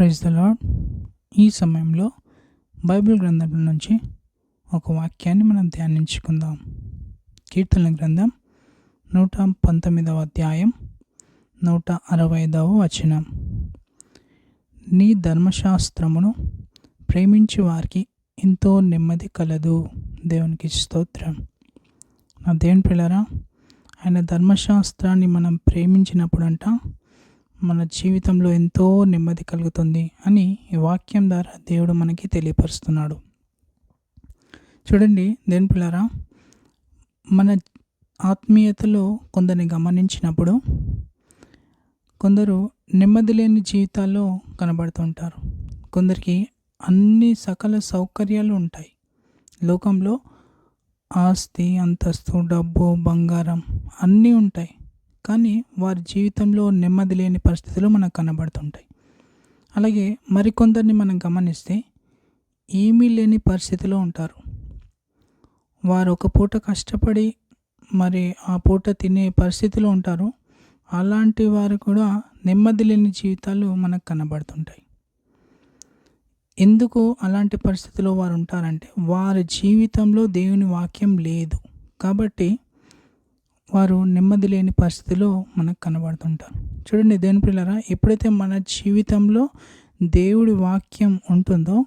Praise the lord ఈ సమయంలో Bible గ్రంథం నుంచి ఒక వాక్యాన్ని మనం ధ్యానించుకుందాం. కీర్తన గ్రంథం నూట పంతొమ్మిదవ అధ్యాయం నూట అరవై ఐదవ వచనం. నీ ధర్మశాస్త్రమును ప్రేమించి వారికి ఎంతో నెమ్మది కలదు. దేవునికి స్తోత్రం. నా దేవుని పిల్లరా ఆయన ధర్మశాస్త్రాన్ని మనం ప్రేమించినప్పుడంట మన జీవితంలో ఎంతో నెమ్మది కలుగుతుంది అని ఈ వాక్యం ద్వారా దేవుడు మనకి తెలియపరుస్తున్నాడు. చూడండి దేని పిల్లరా మన ఆత్మీయతలో కొందరిని గమనించినప్పుడు కొందరు నెమ్మది లేని జీవితాల్లో కనబడుతుంటారు కొందరికి అన్ని సకల సౌకర్యాలు ఉంటాయి. లోకంలో ఆస్తి అంతస్తు డబ్బు బంగారం అన్నీ ఉంటాయి. కానీ వారి జీవితంలో నెమ్మది లేని పరిస్థితులు మనకు కనబడుతుంటాయి. అలాగే మరికొందరిని మనం గమనిస్తే ఏమీ లేని పరిస్థితిలో ఉంటారు. వారు ఒక పూట కష్టపడి మరి ఆ పూట తినే పరిస్థితిలో ఉంటారు. అలాంటి వారు కూడా నెమ్మది లేని జీవితాలు మనకు కనబడుతుంటాయి. ఎందుకు అలాంటి పరిస్థితిలో వారు ఉంటారంటే వారి జీవితంలో దేవుని వాక్యం లేదు. కాబట్టి వారు నెమ్మది లేని పరిస్థితిలో మనకు కనబడుతుంటారు. చూడండి దేవుని పిల్లరా ఎప్పుడైతే మన జీవితంలో దేవుడి వాక్యం ఉంటుందో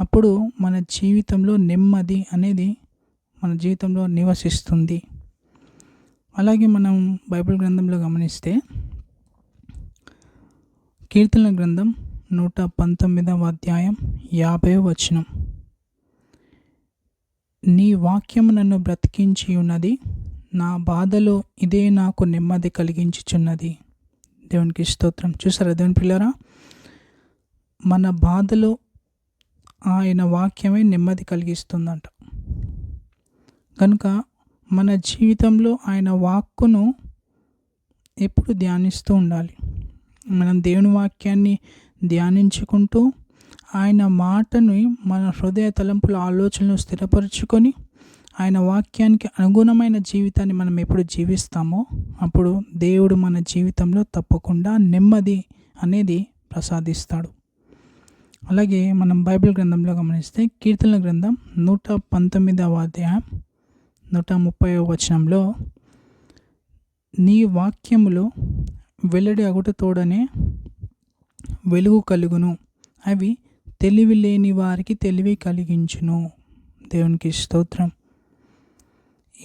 అప్పుడు మన జీవితంలో నెమ్మది అనేది మన జీవితంలో నివసిస్తుంది. అలాగే మనం బైబిల్ గ్రంథంలో గమనిస్తే కీర్తన గ్రంథం నూట పంతొమ్మిదవ అధ్యాయం యాభై వచనం. నీ వాక్యం నన్ను బ్రతికించి ఉన్నది నా బాధలో ఇదే నాకు నెమ్మది కలిగించుచున్నది. దేవునికి స్తోత్రం. చూసారా దేవుని పిల్లరా? మన బాధలో ఆయన వాక్యమే నెమ్మది కలిగిస్తుందంట. కనుక మన జీవితంలో ఆయన వాక్కును ఎప్పుడు ధ్యానిస్తూ ఉండాలి. మనం దేవుని వాక్యాన్ని ధ్యానించుకుంటూ ఆయన మాటని మన హృదయ తలంపుల ఆలోచనలు స్థిరపరుచుకొని ఆయన వాక్యానికి అనుగుణమైన జీవితాన్ని మనం ఎప్పుడు జీవిస్తామో అప్పుడు దేవుడు మన జీవితంలో తప్పకుండా నెమ్మది అనేది ప్రసాదిస్తాడు. అలాగే మనం బైబిల్ గ్రంథంలో గమనిస్తే కీర్తన గ్రంథం నూట పంతొమ్మిదవ అధ్యాయం నూట ముప్పై వచనంలో నీ వాక్యములు వెల్లడి అగుట తోడనే వెలుగు కలుగును అవి తెలివి లేని వారికి తెలివి కలిగించును. దేవునికి స్తోత్రం.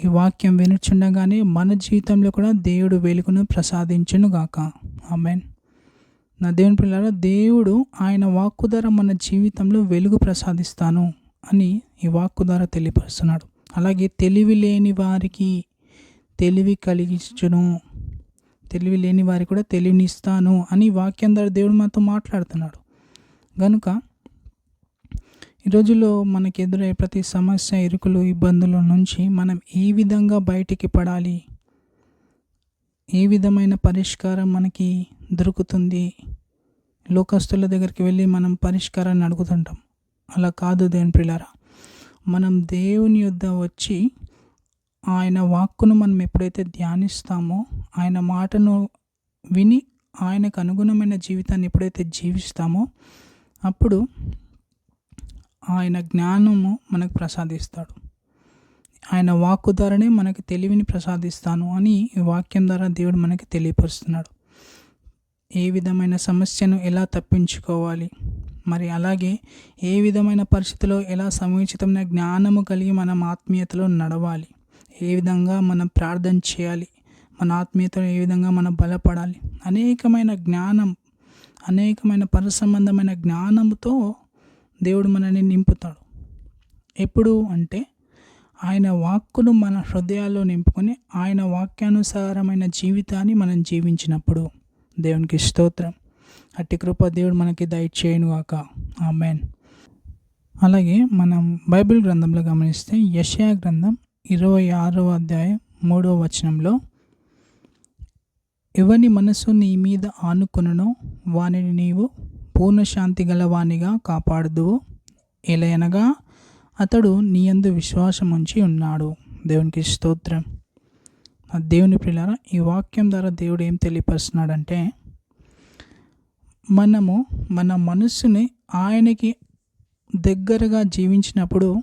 ఈ వాక్యం వినుచుండగానే మన జీవితంలో కూడా దేవుడు వెలుగును ప్రసాదించును గాక. ఆమెన్. నా దేవుని పిల్లల దేవుడు ఆయన వాక్కు ద్వారా మన జీవితంలో వెలుగు ప్రసాదిస్తాను అని ఈ వాక్కు ద్వారా తెలియపరుస్తున్నాడు. అలాగే తెలివి లేని వారికి తెలివి కలిగించును తెలివి లేని వారికి కూడా తెలివినిస్తాను అని వాక్యం ద్వారా దేవుడు మనతో మాట్లాడుతున్నాడు. కనుక ఈ రోజుల్లో మనకు ఎదురయ్యే ప్రతి సమస్య ఇరుకులు ఇబ్బందుల నుంచి మనం ఏ విధంగా బయటికి పడాలి? ఏ విధమైన పరిష్కారం మనకి దొరుకుతుంది? లోకస్తుల దగ్గరికి వెళ్ళి మనం పరిష్కారాన్ని అడుగుతుంటాం. అలా కాదు దేవుని పిల్లారా మనం దేవుని యొద్ద వచ్చి ఆయన వాక్కును మనం ఎప్పుడైతే ధ్యానిస్తామో ఆయన మాటను విని ఆయనకు అనుగుణమైన జీవితాన్ని ఎప్పుడైతే జీవిస్తామో అప్పుడు ఆయన జ్ఞానము మనకు ప్రసాదిస్తాడు. ఆయన వాక్కు ద్వారానే మనకి తెలివిని ప్రసాదిస్తాను అని ఈ వాక్యం ద్వారా దేవుడు మనకి తెలియపరుస్తున్నాడు. ఏ విధమైన సమస్యను ఎలా తప్పించుకోవాలి? మరి అలాగే ఏ విధమైన పరిస్థితిలో ఎలా సముచితమైన జ్ఞానము కలిగి మనం ఆత్మీయతలో నడవాలి? ఏ విధంగా మనం ప్రార్థన చేయాలి? మన ఆత్మీయతలో ఏ విధంగా మనం బలపడాలి? అనేకమైన జ్ఞానం అనేకమైన పరసంబంధమైన జ్ఞానంతో దేవుడు మనల్ని నింపుతాడు. ఎప్పుడు అంటే ఆయన వాక్కును మన హృదయాల్లో నింపుకొని ఆయన వాక్యానుసారమైన జీవితాన్ని మనం జీవించినప్పుడు దేవునికి స్తోత్రం. అట్టి కృప దేవుడు మనకి దయచేయను గాక మెయిన్ అలాగే మనం బైబిల్ గ్రంథంలో గమనిస్తే యషయా గ్రంథం ఇరవై ఆరవ అధ్యాయం మూడవ వచనంలో ఎవని మనసు నీ మీద ఆనుకొనను వానిని నీవు పూర్ణశాంతి గలవానిగా కాపాడుదువు. ఎలయనగా అతడు నీ యందు విశ్వాసం ఉంచి ఉన్నాడు. దేవునికి స్తోత్రం. దేవుని పిల్లల ఈ వాక్యం ద్వారా దేవుడు ఏం తెలియపరుస్తున్నాడంటే మనము మన మనస్సుని ఆయనకి దగ్గరగా జీవించినప్పుడు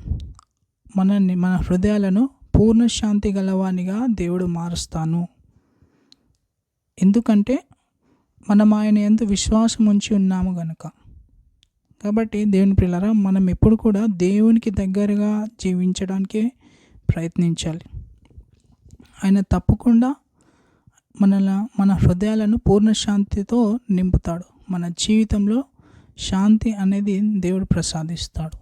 మనల్ని మన హృదయాలను పూర్ణ శాంతి గలవానిగా దేవుడు మారుస్తాను. ఎందుకంటే మనం ఆయన ఎందు విశ్వాసం ఉంచి ఉన్నాము గనుక. కాబట్టి దేవుని పిల్లరా మనం ఎప్పుడు కూడా దేవునికి దగ్గరగా జీవించడానికే ప్రయత్నించాలి. ఆయన తప్పకుండా మనల మన హృదయాలను పూర్ణ శాంతితో నింపుతాడు. మన జీవితంలో శాంతి అనేది దేవుడు ప్రసాదిస్తాడు.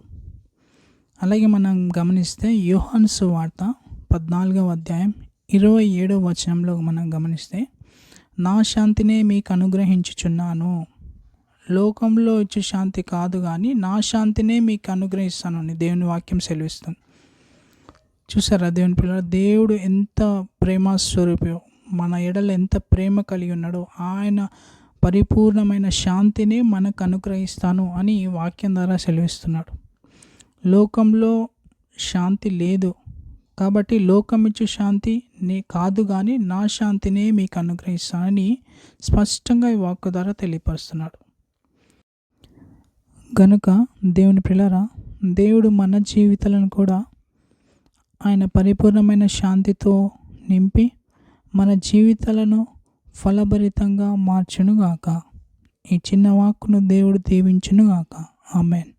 అలాగే మనం గమనిస్తే యోహాన్సు వార్త పద్నాలుగవ అధ్యాయం ఇరవై ఏడవ వచనంలో మనం గమనిస్తే నా శాంతినే మీకు అనుగ్రహించుచున్నాను. లోకంలో ఇచ్చే శాంతి కాదు కానీ నా శాంతినే మీకు అనుగ్రహిస్తాను అని దేవుని వాక్యం సెలవిస్తుంది. చూసారా దేవుని పిల్లలు? దేవుడు ఎంత ప్రేమ స్వరూపో మన ఎడల ఎంత ప్రేమ కలిగి ఉన్నాడో ఆయన పరిపూర్ణమైన శాంతిని మనకు అనుగ్రహిస్తాను అని వాక్యం ద్వారా సెలవిస్తున్నాడు. లోకంలో శాంతి లేదు. కాబట్టి లోకమిచ్చు శాంతి నే కాదు కానీ నా శాంతినే మీకు అనుగ్రహిస్తానని స్పష్టంగా ఈ వాక్కు ద్వారా తెలియపరుస్తున్నాడు. గనుక దేవుని పిల్లరా దేవుడు మన జీవితాలను కూడా ఆయన పరిపూర్ణమైన శాంతితో నింపి మన జీవితాలను ఫలభరితంగా మార్చునుగాక. ఈ చిన్న వాక్కును దేవుడు దీవించునుగాక. ఆమెన్.